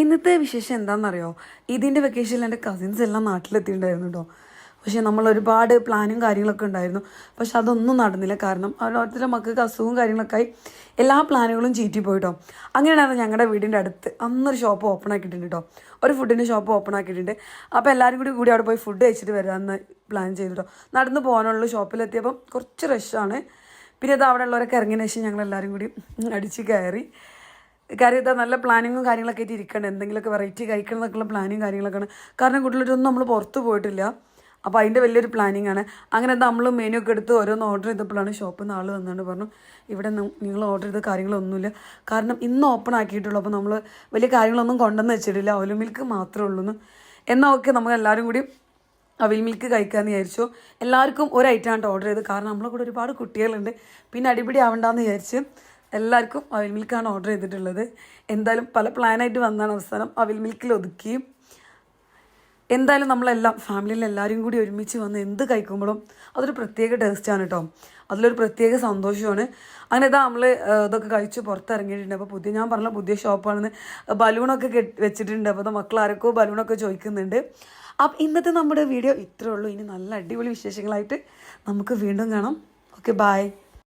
ഇന്നത്തെ വിശേഷം എന്താണെന്നറിയോ ഇതിന്റെ വെക്കേഷനിൽ എന്റെ കസിൻസ് എല്ലാം നാട്ടിലെത്തിയിട്ടുണ്ടായിരുന്നു കേട്ടോ പക്ഷേ നമ്മൾ ഒരുപാട് പ്ലാനും കാര്യങ്ങളൊക്കെ ഉണ്ടായിരുന്നു. പക്ഷെ അതൊന്നും നടന്നില്ല. കാരണം ഓരോരുത്തരുടെ മക്കൾക്ക് അസുഖവും കാര്യങ്ങളൊക്കെ ആയി. എല്ലാ പ്ലാനുകളും ചീറ്റി പോയിട്ടോ അങ്ങനെയാണ് ഞങ്ങളുടെ വീടിന്റെ അടുത്ത് അന്നൊരു ഷോപ്പ് ഓപ്പൺ ആക്കിയിട്ടുണ്ട് കേട്ടോ ഒരു ഫുഡിന്റെ ഷോപ്പ് ഓപ്പൺ ആക്കിയിട്ടുണ്ട്. അപ്പോൾ എല്ലാവരും കൂടി കൂടി അവിടെ പോയി ഫുഡ് കഴിച്ചിട്ട് വരാമെന്ന് പ്ലാൻ ചെയ്തു കേട്ടോ നടന്ന് പോകാനുള്ള ഷോപ്പിലെത്തിയപ്പം കുറച്ച് റഷാണ് പിന്നെ അത് അവിടെ ഉള്ളവരൊക്കെ ഇറങ്ങിയ ശേഷം ഞങ്ങൾ എല്ലാവരും കൂടി അടിച്ച് കയറി. കാര്യം ഇതാ നല്ല പ്ലാനിങ്ങും കാര്യങ്ങളൊക്കെ ആയിട്ട് ഇരിക്കണം എന്തെങ്കിലുമൊക്കെ വെറൈറ്റി കഴിക്കണം എന്നൊക്കെയുള്ള കാര്യങ്ങളൊക്കെ കാര്യങ്ങളൊക്കെയാണ്. കാരണം കുട്ടികളൊന്നും നമ്മൾ പുറത്ത് പോയിട്ടില്ല. അപ്പോൾ അതിന്റെ വലിയൊരു പ്ലാനിങ് ആണ്. അങ്ങനെ നമ്മൾ മെനു ഒക്കെ എടുത്ത് ഓരോന്ന് ഓർഡർ ചെയ്തപ്പോഴാണ് ഷോപ്പിൽ നിന്ന് ആൾ വന്നുകൊണ്ട് പറഞ്ഞു ഇവിടെ നിങ്ങൾ ഓർഡർ ചെയ്ത കാര്യങ്ങളൊന്നുമില്ല. കാരണം ഇന്ന് ഓപ്പൺ ആക്കിയിട്ടുള്ളൂ. അപ്പോൾ നമ്മൾ വലിയ കാര്യങ്ങളൊന്നും കൊണ്ടുവന്ന് വെച്ചിട്ടില്ല. ഓയിൽ മിൽക്ക് മാത്രമേ ഉള്ളൂ എന്ന് എന്നാൽ ഓക്കെ നമുക്ക് എല്ലാവരും കൂടി അവിൽ മിൽക്ക് കഴിക്കാമെന്ന് വിചാരിച്ചു. എല്ലാവർക്കും ഒരു ഐറ്റമാണ് ഓർഡർ ചെയ്ത് കാരണം നമ്മളെ കൂടെ ഒരുപാട് കുട്ടികളുണ്ട്. പിന്നെ അടിപിടി ആവണ്ടെന്ന് വിചാരിച്ച് എല്ലാവർക്കും അവിൽ മിൽക്കാണ് ഓർഡർ ചെയ്തിട്ടുള്ളത്. എന്തായാലും പല പ്ലാനായിട്ട് വന്നാണ് അവസാനം. അവിൽ മിൽക്കിൽ ഒതുക്കി എന്തായാലും നമ്മളെല്ലാം ഫാമിലിയിൽ എല്ലാവരും കൂടി ഒരുമിച്ച് വന്ന് എന്ത് കഴിക്കുമ്പോഴും അതൊരു പ്രത്യേക ടേസ്റ്റാണ് കേട്ടോ അതിലൊരു പ്രത്യേക സന്തോഷമാണ്. അങ്ങനെ ഇതാ നമ്മൾ ഇതൊക്കെ കഴിച്ച് പുറത്തിറങ്ങിയിട്ടുണ്ട്. അപ്പോൾ പുതിയ ഞാൻ പറഞ്ഞ പുതിയ ഷോപ്പാണെന്ന് ബലൂണൊക്കെ കെട്ടി വെച്ചിട്ടുണ്ട്. അപ്പോൾ മക്കൾ ആരൊക്കെ ബലൂണൊക്കെ ചോദിക്കുന്നുണ്ട്. അപ്പം ഇന്നത്തെ നമ്മുടെ വീഡിയോ ഇത്രേ ഉള്ളൂ. ഇനി നല്ല അടിപൊളി വിശേഷങ്ങളായിട്ട് നമുക്ക് വീണ്ടും കാണാം. Okay bye